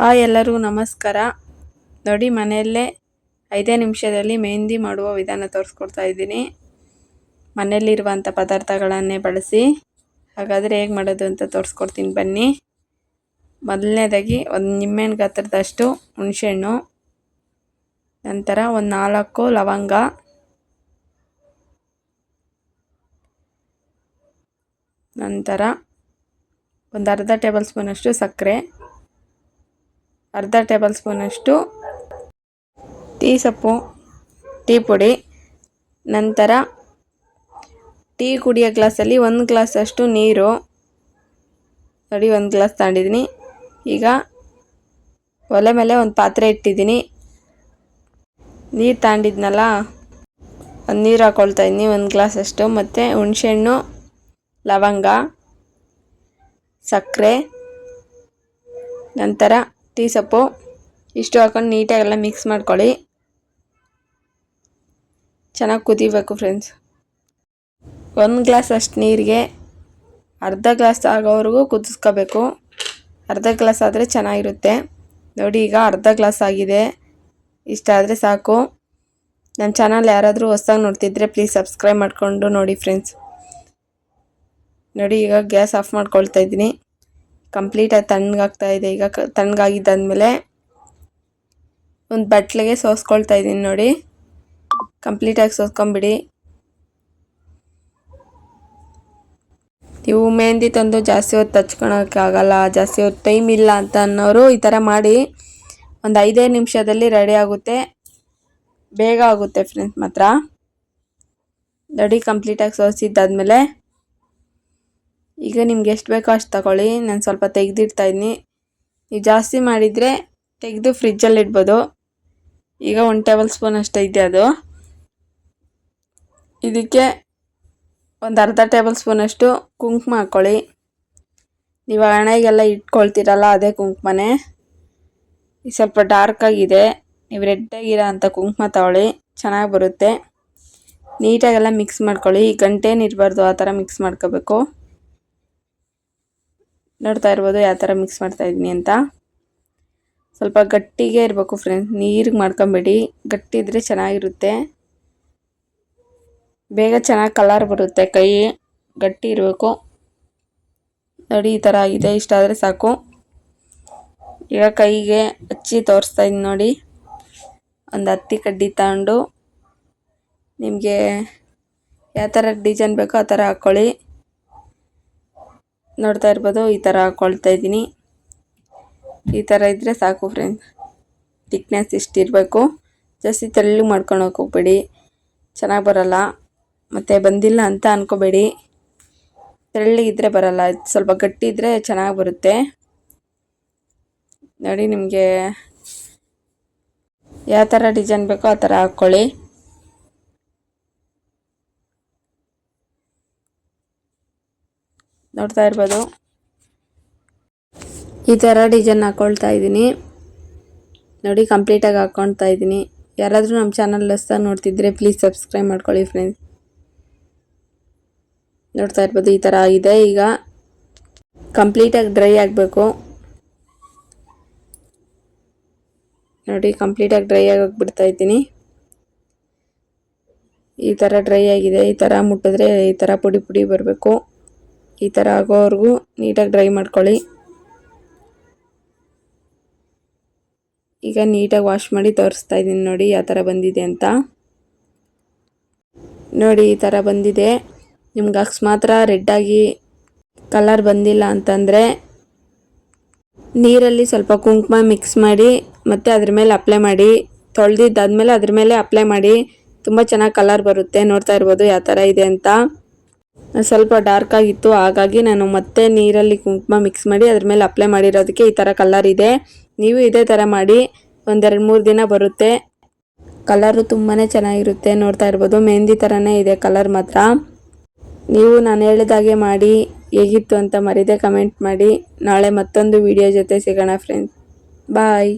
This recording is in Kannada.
ಹಾಯ್ ಎಲ್ಲರಿಗೂ ನಮಸ್ಕಾರ. ನೋಡಿ, ಮನೆಯಲ್ಲೇ ಐದೇ ನಿಮಿಷದಲ್ಲಿ ಮೆಹಂದಿ ಮಾಡುವ ವಿಧಾನ ತೋರಿಸ್ಕೊಡ್ತಾ ಇದ್ದೀನಿ. ಮನೆಯಲ್ಲಿರುವಂಥ ಪದಾರ್ಥಗಳನ್ನೇ ಬಳಸಿ, ಹಾಗಾದರೆ ಹೇಗೆ ಮಾಡೋದು ಅಂತ ತೋರಿಸ್ಕೊಡ್ತೀನಿ ಬನ್ನಿ. ಮೊದಲನೇದಾಗಿ ಒಂದು ನಿಂಬೆಹಣ್ಣು ಗಾತ್ರದಷ್ಟು ಹುಣಸೆಹಣ್ಣು, ನಂತರ ಒಂದು ನಾಲ್ಕು ಲವಂಗ, ನಂತರ ಒಂದು ಅರ್ಧ ಟೇಬಲ್ ಸ್ಪೂನಷ್ಟು ಸಕ್ಕರೆ ಅರ್ಧ ಟೇಬಲ್ ಸ್ಪೂನಷ್ಟು ಟೀ ಸೊಪ್ಪು, ಟೀ ಪುಡಿ, ನಂತರ ಟೀ ಕುಡಿಯೋ ಗ್ಲಾಸಲ್ಲಿ ಒಂದು ಗ್ಲಾಸಷ್ಟು ನೀರು. ನೋಡಿ, ಒಂದು ಗ್ಲಾಸ್ ತಗೊಂಡಿದ್ದೀನಿ. ಈಗ ಒಲೆ ಮೇಲೆ ಒಂದು ಪಾತ್ರೆ ಇಟ್ಟಿದ್ದೀನಿ. ನೀರು ತಗೊಂಡಿದ್ನಲ್ಲ, ಒಂದು ನೀರು ಹಾಕ್ಕೊಳ್ತಾ ಇದ್ದೀನಿ, ಒಂದು ಗ್ಲಾಸಷ್ಟು. ಮತ್ತು ಹುಣಸೆಹಣ್ಣು, ಲವಂಗ, ಸಕ್ಕರೆ, ನಂತರ ಟೀ ಸೊಪ್ಪು ಇಷ್ಟು ಹಾಕೊಂಡು ನೀಟಾಗೆಲ್ಲ ಮಿಕ್ಸ್ ಮಾಡ್ಕೊಳ್ಳಿ. ಚೆನ್ನಾಗಿ ಕುದಿಬೇಕು ಫ್ರೆಂಡ್ಸ್. ಒಂದು ಗ್ಲಾಸ್ ಅಷ್ಟು ನೀರಿಗೆ ಅರ್ಧ ಗ್ಲಾಸ್ ಆಗೋವರೆಗೂ ಕುದಿಸ್ಕೋಬೇಕು. ಅರ್ಧ ಗ್ಲಾಸ್ ಆದರೆ ಚೆನ್ನಾಗಿರುತ್ತೆ. ನೋಡಿ ಈಗ ಅರ್ಧ ಗ್ಲಾಸ್ ಆಗಿದೆ. ಇಷ್ಟ ಆದರೆ ಸಾಕು. ನನ್ನ ಚಾನಲ್ ಯಾರಾದರೂ ಹೊಸ್ದಾಗಿ ನೋಡ್ತಿದ್ರೆ ಪ್ಲೀಸ್ ಸಬ್ಸ್ಕ್ರೈಬ್ ಮಾಡಿಕೊಂಡು ನೋಡಿ ಫ್ರೆಂಡ್ಸ್. ನೋಡಿ ಈಗ ಗ್ಯಾಸ್ ಆಫ್ ಮಾಡ್ಕೊಳ್ತಾ ಇದ್ದೀನಿ. ಕಂಪ್ಲೀಟಾಗಿ ತಣ್ಣಗಾಗ್ತಾ ಇದೆ. ಈಗ ತಣ್ಣಗಾಗಿದ್ದಾದ್ಮೇಲೆ ಒಂದು ಬಟ್ಲಿಗೆ ಸೋಸ್ಕೊಳ್ತಾ ಇದ್ದೀನಿ ನೋಡಿ. ಕಂಪ್ಲೀಟಾಗಿ ಸೋಸ್ಕೊಂಬಿಡಿ. ನೀವು ಮೆಹಂದಿ ತಂದು ಜಾಸ್ತಿ ಹೊತ್ತು ಹಚ್ಕೊಳಕ್ಕಾಗಲ್ಲ ಜಾಸ್ತಿ ಹೊತ್ತು ಟೈಮ್ ಇಲ್ಲ ಅಂತ ಅನ್ನೋರು ಈ ಥರ ಮಾಡಿ ಒಂದು ಐದೈದು ನಿಮಿಷದಲ್ಲಿ ರೆಡಿ ಆಗುತ್ತೆ. ಬೇಗ ಆಗುತ್ತೆ ಫ್ರೆಂಡ್ಸ್ ಮಾತ್ರ. ರೆಡಿ ಕಂಪ್ಲೀಟಾಗಿ ಸೋಸಿದ್ದಾದ್ಮೇಲೆ ಈಗ ನಿಮ್ಗೆ ಎಷ್ಟು ಬೇಕೋ ಅಷ್ಟು ತಗೊಳ್ಳಿ. ನಾನು ಸ್ವಲ್ಪ ತೆಗೆದಿಡ್ತಾ ಇದ್ದೀನಿ ನೀವು ಜಾಸ್ತಿ ಮಾಡಿದರೆ ತೆಗೆದು ಫ್ರಿಜ್ಜಲ್ಲಿ ಇಡ್ಬೋದು. ಈಗ ಒಂದು ಟೇಬಲ್ ಸ್ಪೂನ್ ಅಷ್ಟೇ ಇದೆ ಅದು. ಇದಕ್ಕೆ ಒಂದು ಅರ್ಧ ಟೇಬಲ್ ಸ್ಪೂನಷ್ಟು ಕುಂಕುಮ ಹಾಕ್ಕೊಳ್ಳಿ ನೀವು ಹಣೆಗೆಲ್ಲ ಇಟ್ಕೊಳ್ತೀರಲ್ಲ ಅದೇ ಕುಂಕುಮನೇ. ಸ್ವಲ್ಪ ಡಾರ್ಕ್ ಆಗಿದೆ. ನೀವು ರೆಡ್ಡಾಗಿರೋ ಅಂಥ ಕುಂಕುಮ ತಗೊಳ್ಳಿ. ಚೆನ್ನಾಗಿ ಬರುತ್ತೆ. ನೀಟಾಗೆಲ್ಲ ಮಿಕ್ಸ್ ಮಾಡ್ಕೊಳ್ಳಿ. ಗಂಟೇನು ಇರಬಾರ್ದು ಆ ಥರ ಮಿಕ್ಸ್ ಮಾಡ್ಕೋಬೇಕು. ನೋಡ್ತಾ ಇರ್ಬೋದು ಯಾವ ಥರ ಮಿಕ್ಸ್ ಮಾಡ್ತಾ ಇದ್ದೀನಿ ಅಂತ. ಸ್ವಲ್ಪ ಗಟ್ಟಿಗೆ ಇರಬೇಕು ಫ್ರೆಂಡ್ಸ್ ನೀರಿಗೆ ಮಾಡ್ಕೊಂಬೇಡಿ. ಗಟ್ಟಿ ಇದ್ದರೆ ಚೆನ್ನಾಗಿರುತ್ತೆ. ಬೇಗ ಚೆನ್ನಾಗಿ ಕಲರ್ ಬರುತ್ತೆ ಕೈ, ಗಟ್ಟಿ ಇರಬೇಕು. ನೋಡಿ ಈ ಥರ ಆಗಿದೆ, ಇಷ್ಟ ಆದರೆ ಸಾಕು. ಈಗ ಕೈಗೆ ಹಚ್ಚಿ ತೋರಿಸ್ತಾ ಇದ್ದೀನಿ ನೋಡಿ. ಒಂದು ಹತ್ತಿ ಕಡ್ಡಿ ತಗೊಂಡು ನಿಮಗೆ ಯಾವ ಥರ ಡಿಸೈನ್ ಬೇಕೋ ಆ ಥರ ಹಾಕ್ಕೊಳ್ಳಿ ನೋಡ್ತಾ ಇರ್ಬೋದು, ಈ ಥರ ಹಾಕ್ಕೊಳ್ತಾ ಇದ್ದೀನಿ. ಈ ಥರ ಇದ್ದರೆ ಸಾಕು ಫ್ರೆಂಡ್ಸ್ ತಿಕ್ನೆಸ್ ಇಷ್ಟಿರಬೇಕು. ಜಾಸ್ತಿ ತೆಳ್ಳು ಮಾಡ್ಕೊಂಡು ಹೋಗ್ಬೇಡಿ. ಚೆನ್ನಾಗಿ ಬರೋಲ್ಲ. ಮತ್ತು ಬಂದಿಲ್ಲ ಅಂತ ಅಂದ್ಕೋಬೇಡಿ ತೆಳ್ಳಗಿದ್ರೆ ಬರೋಲ್ಲ. ಸ್ವಲ್ಪ ಗಟ್ಟಿ ಇದ್ದರೆ ಚೆನ್ನಾಗಿ ಬರುತ್ತೆ. ನೋಡಿ ನಿಮಗೆ ಯಾವ ಥರ ಡಿಸೈನ್ ಬೇಕೋ ಆ ಥರ ಹಾಕ್ಕೊಳ್ಳಿ ನೋಡ್ತಾ ಇರ್ಬೋದು. ಈ ಥರ ಡಿಸೈನ್ ಹಾಕ್ಕೊಳ್ತಾ ಇದ್ದೀನಿ. ನೋಡಿ ಕಂಪ್ಲೀಟಾಗಿ ಹಾಕ್ಕೊಳ್ತಾ ಇದ್ದೀನಿ. ಯಾರಾದರೂ ನಮ್ಮ ಚಾನಲ್ ಹೊಸ್ದಾಗಿ ನೋಡ್ತಿದ್ರೆ ಪ್ಲೀಸ್ ಸಬ್ಸ್ಕ್ರೈಬ್ ಮಾಡ್ಕೊಳ್ಳಿ ಫ್ರೆಂಡ್ಸ್ ನೋಡ್ತಾ ಇರ್ಬೋದು, ಈ ಥರ ಆಗಿದೆ. ಈಗ ಕಂಪ್ಲೀಟಾಗಿ ಡ್ರೈ ಆಗಬೇಕು. ನೋಡಿ ಕಂಪ್ಲೀಟಾಗಿ ಡ್ರೈ ಆಗೋಗ್ಬಿಡ್ತಾ ಇದ್ದೀನಿ. ಈ ಥರ ಡ್ರೈ ಆಗಿದೆ. ಈ ಥರ ಮುಟ್ಟಿದ್ರೆ ಈ ಥರ ಪುಡಿ ಪುಡಿ ಬರಬೇಕು. ಈ ಥರ ಆಗೋವರೆಗೂ ನೀಟಾಗಿ ಡ್ರೈ ಮಾಡ್ಕೊಳ್ಳಿ. ಈಗ ನೀಟಾಗಿ ವಾಶ್ ಮಾಡಿ ತೋರಿಸ್ತಾ ಇದ್ದೀನಿ ನೋಡಿ ಯಾವ ಥರ ಬಂದಿದೆ ಅಂತ. ನೋಡಿ ಈ ಥರ ಬಂದಿದೆ. ನಿಮ್ಗೆ ಅಕಸ್ಮಾತ್ರ ರೆಡ್ಡಾಗಿ ಕಲರ್ ಬಂದಿಲ್ಲ ಅಂತಂದರೆ ನೀರಲ್ಲಿ ಸ್ವಲ್ಪ ಕುಂಕುಮ ಮಿಕ್ಸ್ ಮಾಡಿ ಮತ್ತು ಅದ್ರ ಮೇಲೆ ಅಪ್ಲೈ ಮಾಡಿ, ತೊಳೆದಿದ್ದಾದ್ಮೇಲೆ ಅದ್ರ ಮೇಲೆ ಅಪ್ಲೈ ಮಾಡಿ, ತುಂಬ ಚೆನ್ನಾಗಿ ಕಲರ್ ಬರುತ್ತೆ. ನೋಡ್ತಾ ಇರ್ಬೋದು ಯಾವ ಥರ ಇದೆ ಅಂತ. ಸ್ವಲ್ಪ ಡಾರ್ಕ್ ಆಗಿತ್ತು, ಹಾಗಾಗಿ ನಾನು ಮತ್ತೆ ನೀರಲ್ಲಿ ಕುಂಕುಮ ಮಿಕ್ಸ್ ಮಾಡಿ ಅದ್ರ ಮೇಲೆ ಅಪ್ಲೈ ಮಾಡಿರೋದಕ್ಕೆ ಈ ಥರ ಕಲರ್ ಇದೆ. ನೀವು ಇದೇ ಥರ ಮಾಡಿ, ಒಂದೆರಡು ಮೂರು ದಿನ ಬರುತ್ತೆ. ಕಲರು ತುಂಬಾ ಚೆನ್ನಾಗಿರುತ್ತೆ, ನೋಡ್ತಾ ಇರ್ಬೋದು. ಮೆಹಂದಿ ಥರನೇ ಇದೆ ಕಲರ್ ಮಾತ್ರ. ನೀವು ನಾನು ಹೇಳಿದಾಗೆ ಮಾಡಿ, ಹೇಗಿತ್ತು ಅಂತ ಮರಿದೆ ಕಮೆಂಟ್ ಮಾಡಿ. ನಾಳೆ ಮತ್ತೊಂದು ವಿಡಿಯೋ ಜೊತೆ ಸಿಗೋಣ ಫ್ರೆಂಡ್ಸ್ ಬಾಯ್